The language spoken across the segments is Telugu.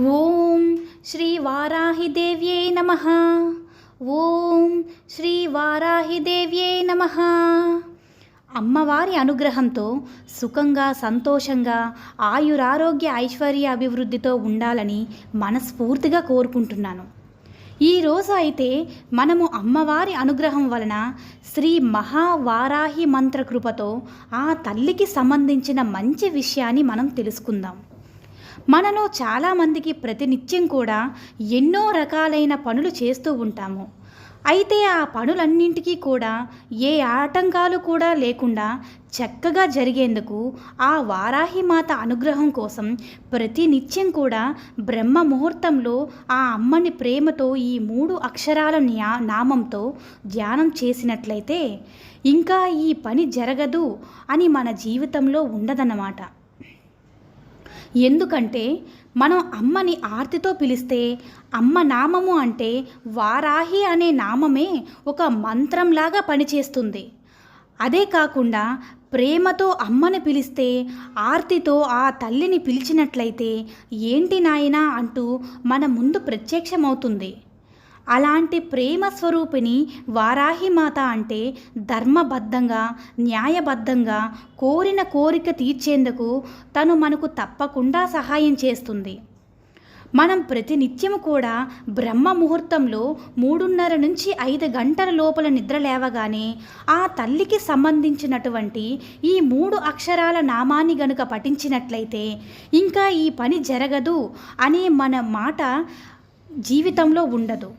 ఓం శ్రీ వారాహిదేవ్యై నమ. ఓం శ్రీ వారాహిదేవ్యై నమ. అమ్మవారి అనుగ్రహంతో సుఖంగా సంతోషంగా ఆయురారోగ్య ఐశ్వర్య అభివృద్ధితో ఉండాలని మనస్ఫూర్తిగా కోరుకుంటున్నాను. ఈరోజు అయితే మనము అమ్మవారి అనుగ్రహం వలన శ్రీ మహావారాహి మంత్ర కృపతో ఆ తల్లికి సంబంధించిన మంచి విషయాన్ని మనం తెలుసుకుందాం. మనలో చాలామందికి ప్రతినిత్యం కూడా ఎన్నో రకాలైన పనులు చేస్తూ ఉంటాము. అయితే ఆ పనులన్నింటికీ కూడా ఏ ఆటంకాలు కూడా లేకుండా చక్కగా జరిగేందుకు ఆ వారాహి మాత అనుగ్రహం కోసం ప్రతి నిత్యం కూడా బ్రహ్మ ముహూర్తంలో ఆ అమ్మని ప్రేమతో ఈ మూడు అక్షరాల న్యా నామంతో ధ్యానం చేసినట్లయితే ఇంకా ఈ పని జరగదు అని మన జీవితంలో ఉండదన్నమాట. ఎందుకంటే మనం అమ్మని ఆర్తితో పిలిస్తే అమ్మ నామము అంటే వారాహి అనే నామమే ఒక మంత్రంలాగా పనిచేస్తుంది. అదే కాకుండా ప్రేమతో అమ్మని పిలిస్తే ఆర్తితో ఆ తల్లిని పిలిచినట్లయితే ఏంటి నాయనా అంటూ మన ముందు ప్రత్యక్షమవుతుంది. అలాంటి ప్రేమ స్వరూపిణి వారాహిమాత అంటే ధర్మబద్ధంగా న్యాయబద్ధంగా కోరిన కోరిక తీర్చేందుకు తను మనకు తప్పకుండా సహాయం చేస్తుంది. మనం ప్రతినిత్యం కూడా బ్రహ్మ ముహూర్తంలో మూడున్నర నుంచి ఐదు గంటల లోపల నిద్ర లేవగానే ఆ తల్లికి సంబంధించినటువంటి ఈ మూడు అక్షరాల నామాన్ని గనుక పఠించినట్లయితే ఇంకా ఈ పని జరగదు అనే మన మాట జీవితంలో ఉండదు.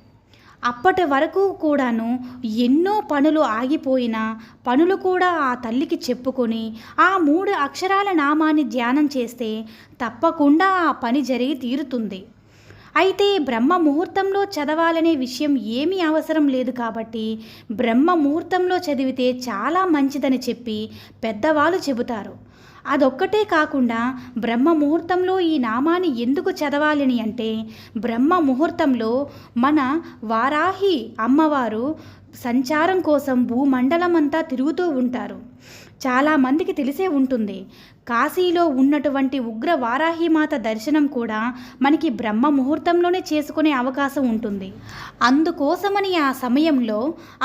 అప్పటి వరకు కూడాను ఎన్నో పనులు ఆగిపోయినా పనులు కూడా ఆ తల్లికి చెప్పుకొని ఆ మూడు అక్షరాల నామాన్ని ధ్యానం చేస్తే తప్పకుండా ఆ పని జరిగి తీరుతుంది. అయితే బ్రహ్మ ముహూర్తంలో చదవాలనే విషయం ఏమీ అవసరం లేదు కాబట్టి బ్రహ్మ ముహూర్తంలో చదివితే చాలా మంచిదని చెప్పి పెద్దవాళ్ళు చెబుతారు. అదొక్కటే కాకుండా బ్రహ్మ ముహూర్తంలో ఈ నామాన్ని ఎందుకు చదవాలని అంటే బ్రహ్మ ముహూర్తంలో మన వారాహి అమ్మవారు సంచారం కోసం భూమండలం అంతా తిరుగుతూ ఉంటారు. చాలామందికి తెలిసే ఉంటుంది. కాశీలో ఉన్నటువంటి ఉగ్ర వారాహిమాత దర్శనం కూడా మనకి బ్రహ్మ ముహూర్తంలోనే చేసుకునే అవకాశం ఉంటుంది. అందుకోసమని ఆ సమయంలో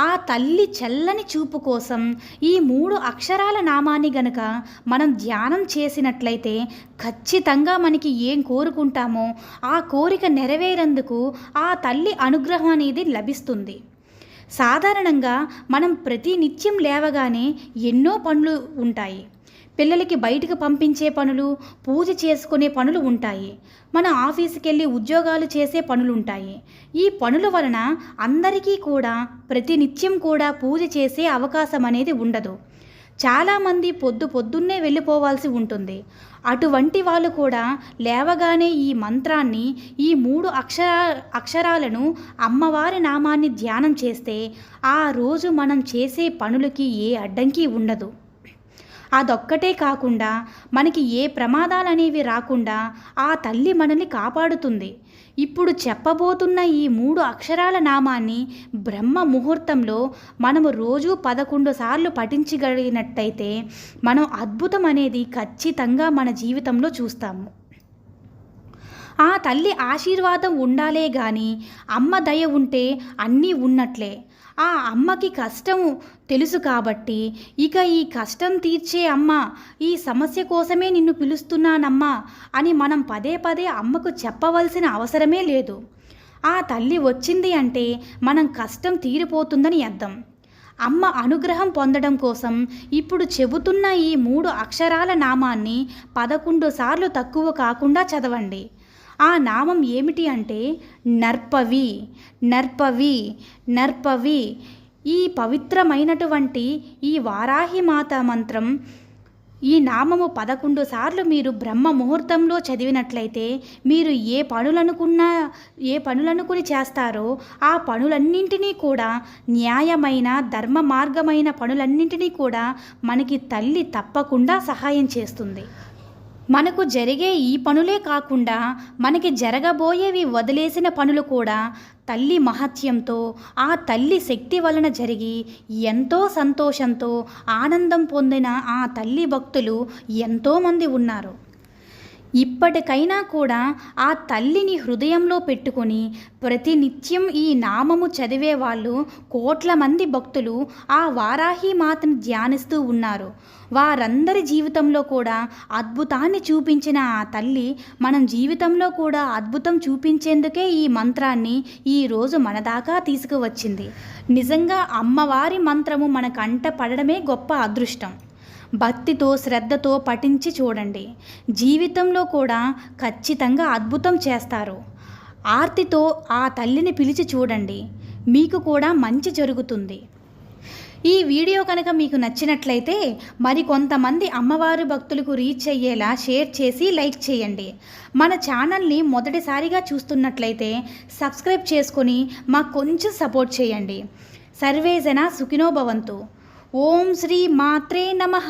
ఆ తల్లి చల్లని చూపు కోసం ఈ మూడు అక్షరాల నామాన్ని గనక మనం ధ్యానం చేసినట్లయితే ఖచ్చితంగా మనకి ఏం కోరుకుంటామో ఆ కోరిక నెరవేరేందుకు ఆ తల్లి అనుగ్రహం అనేది లభిస్తుంది. సాధారణంగా మనం ప్రతి నిత్యం లేవగానే ఎన్నో పనులు ఉంటాయి. పిల్లలకి బయటకు పంపించే పనులు పూజ చేసుకునే పనులు ఉంటాయి. మన ఆఫీస్కి వెళ్ళి ఉద్యోగాలు చేసే పనులు ఉంటాయి. ఈ పనుల వలన అందరికీ కూడా ప్రతి నిత్యం కూడా పూజ చేసే అవకాశం అనేది ఉండదు. చాలామంది పొద్దు పొద్దున్నే వెళ్ళిపోవాల్సి ఉంటుంది. అటువంటి వాళ్ళు కూడా లేవగానే ఈ మంత్రాన్ని ఈ మూడు అక్షర అక్షరాలను అమ్మవారి నామాన్ని ధ్యానం చేస్తే ఆ రోజు మనం చేసే పనులకి ఏ అడ్డంకి ఉండదు. అదొక్కటే కాకుండా మనకి ఏ ప్రమాదాలు అనేవి రాకుండా ఆ తల్లి మనల్ని కాపాడుతుంది. ఇప్పుడు చెప్పబోతున్న ఈ మూడు అక్షరాల నామాన్ని బ్రహ్మ ముహూర్తంలో మనము రోజు పదకొండు సార్లు పఠించగలిగినట్టయితే మనం అద్భుతం అనేది ఖచ్చితంగా మన జీవితంలో చూస్తాము. ఆ తల్లి ఆశీర్వాదం ఉండాలే గాని అమ్మ దయ ఉంటే అన్నీ ఉన్నట్లే. ఆ అమ్మకి కష్టం తెలుసు కాబట్టి ఇక ఈ కష్టం తీర్చే అమ్మ ఈ సమస్య కోసమే నిన్ను పిలుస్తున్నానమ్మా అని మనం పదే పదే అమ్మకు చెప్పవలసిన అవసరమే లేదు. ఆ తల్లి వచ్చింది అంటే మనం కష్టం తీరిపోతుందని అర్థం. అమ్మ అనుగ్రహం పొందడం కోసం ఇప్పుడు చెబుతున్న ఈ మూడు అక్షరాల నామాన్ని పదకొండు సార్లు తక్కువ కాకుండా చదవండి. ఆ నామం ఏమిటి అంటే నర్పవి నర్పవి నర్పవి. ఈ పవిత్రమైనటువంటి ఈ వారాహి మాత మంత్రం ఈ నామము పదకొండు సార్లు మీరు బ్రహ్మ ముహూర్తంలో చదివినట్లయితే మీరు ఏ పనులనుకున్నా ఏ పనులనుకుని చేస్తారో ఆ పనులన్నింటినీ కూడా న్యాయమైన ధర్మ మార్గమైన పనులన్నింటినీ కూడా మనకి తల్లి తప్పకుండా సహాయం చేస్తుంది. మనకు జరిగే ఈ పనులే కాకుండా మనకి జరగబోయేవి వదిలేసిన పనులు కూడా తల్లి మహత్యంతో ఆ తల్లి శక్తి వలన జరిగి ఎంతో సంతోషంతో ఆనందం పొందిన ఆ తల్లి భక్తులు ఎంతోమంది ఉన్నారు. ఇప్పటికైనా కూడా ఆ తల్లిని హృదయంలో పెట్టుకొని ప్రతినిత్యం ఈ నామము చదివే వాళ్ళు కోట్ల మంది భక్తులు ఆ వారాహి మాతను ధ్యానిస్తూ ఉన్నారు. వారందరి జీవితంలో కూడా అద్భుతాన్ని చూపించిన ఆ తల్లి మనం జీవితంలో కూడా అద్భుతం చూపించేందుకే ఈ మంత్రాన్ని ఈరోజు మన దాకా తీసుకువచ్చింది. నిజంగా అమ్మవారి మంత్రము మన కంట పడడమే గొప్ప అదృష్టం. భక్తితో శ్రద్ధతో పఠించి చూడండి. జీవితంలో కూడా ఖచ్చితంగా అద్భుతం చేస్తారు. ఆర్తితో ఆ తల్లిని పిలిచి చూడండి. మీకు కూడా మంచి జరుగుతుంది. ఈ వీడియో కనుక మీకు నచ్చినట్లయితే మరి కొంతమంది అమ్మవారి భక్తులకు రీచ్ అయ్యేలా షేర్ చేసి లైక్ చేయండి. మన ఛానల్ని మొదటిసారిగా చూస్తున్నట్లయితే సబ్స్క్రైబ్ చేసుకొని మాకు కొంచెం సపోర్ట్ చేయండి. సర్వేజన సుఖినో భవంతు. ఓం శ్రీ మాత్రే నమః